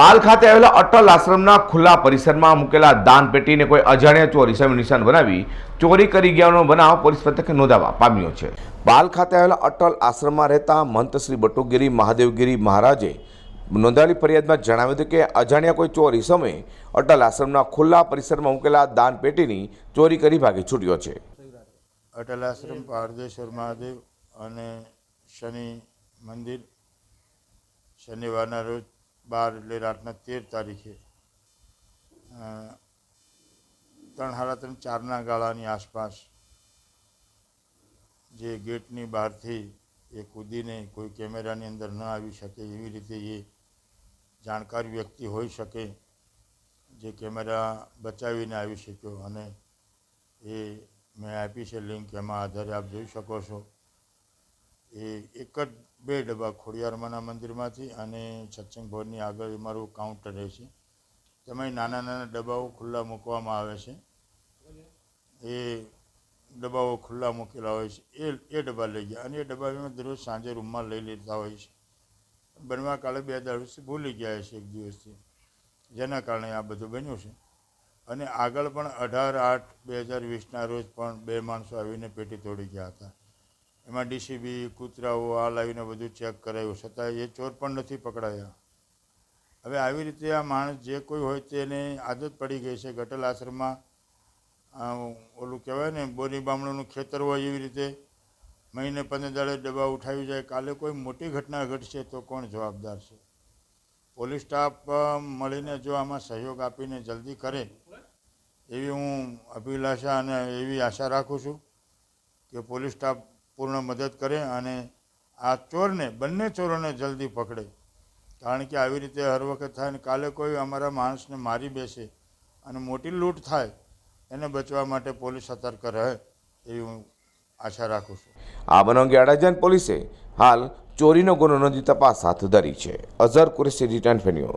પાલ ખાતે આવેલા અટલ આશ્રમના ખુલ્લા પરિસરમાં મૂકેલા દાન પેટીને કોઈ અજાણ્યા ચોરી, સામે નિશાન બનાવી ચોરી કરી ગયાનો બનાવ પોલીસ મથકે નોંધાવા પામ્યો છે. પાલ ખાતે આવેલા અટલ આશ્રમમાં રહેતા મંત શ્રી બટુગીરી મહાદેવગીરી મહારાજે નોંધાયેલી ફરિયાદમાં જણાવ્યું હતું કે અજાણ્યા કોઈ ચોર સમયે અટલ આશ્રમના ખુલ્લા પરિસરમાં મૂકેલા દાન પેટીની ચોરી કરી ભાગી છૂટ્યો છે. અટલ આશ્રમ, પારદેશ્વર મહાદેવ અને શનિ મંદિર શનિવારના રોજ બાર એટલે રાતના તેર તારીખે ત્રણ સાડા ત્રણ ચારના ગાળાની આસપાસ જે ગેટની બહારથી એ કૂદીને કોઈ કેમેરાની અંદર ન આવી શકે એવી રીતે એ જાણકાર વ્યક્તિ હોઈ શકે જે કેમેરા બચાવીને આવી શક્યો. અને એ મેં આપી છે લિંક, એમાં આધારે આપ જોઈ શકો છો. એ એક જ બે ડબ્બા ખોડિયારમાના મંદિરમાંથી અને સત્સંગ ભવનની આગળ મારું કાઉન્ટર રહે છે. તેમાં નાના નાના ડબ્બાઓ ખુલ્લા મૂકવામાં આવે છે. એ ડબ્બાઓ ખુલ્લા મૂકેલા હોય છે. એ એ ડબ્બા લઈ ગયા અને એ ડબ્બા અમે દરરોજ સાંજે રૂમમાં લઈ લેતા હોય છે. બનવા કાલે બે દિવસથી ભૂલી ગયા છે એક દિવસથી. જેના કારણે આ બધું બન્યું છે. અને આગળ પણ અઢાર આઠ બે હજાર વીસના રોજ પણ બે માણસો આવીને પેટી તોડી ગયા હતા. એમાં ડીસીબી કૂતરાઓ, આ લાવીને બધું ચેક કરાયું. છતાં એ ચોર પણ નથી પકડાયા. હવે આવી રીતે આ માણસ જે કોઈ હોય તેને આદત પડી ગઈ છે. ગટલ આશ્રમમાં ઓલું કહેવાય ને બોરી બામણોનું ખેતર હોય એવી રીતે મહિને પંદર દાડે ડબ્બા ઉઠાવી જાય. કાલે કોઈ મોટી ઘટના ઘટશે તો કોણ જવાબદાર છે? પોલીસ સ્ટાફ મળીને જો આમાં સહયોગ આપીને જલ્દી કરે, એવી હું અભિલાષા અને એવી આશા રાખું છું કે પોલીસ સ્ટાફ પૂર્ણ મદદ કરે અને આ ચોરને, બંને ચોરોને જલ્દી પકડે. કારણ કે આવી રીતે હર વખત થાય ને કાલે કોઈ અમારા માણસને મારી બેસે અને મોટી લૂંટ થાય, એને બચવા માટે પોલીસ સતર્ક રહે એવી હું આશા રાખું છું. આ બનાવ અંગે પોલીસે હાલ ચોરીનો ગુનો નોંધી તપાસ હાથ ધરી છે. અઝર કુરેશી, રિટર્ન ફેન્યુ.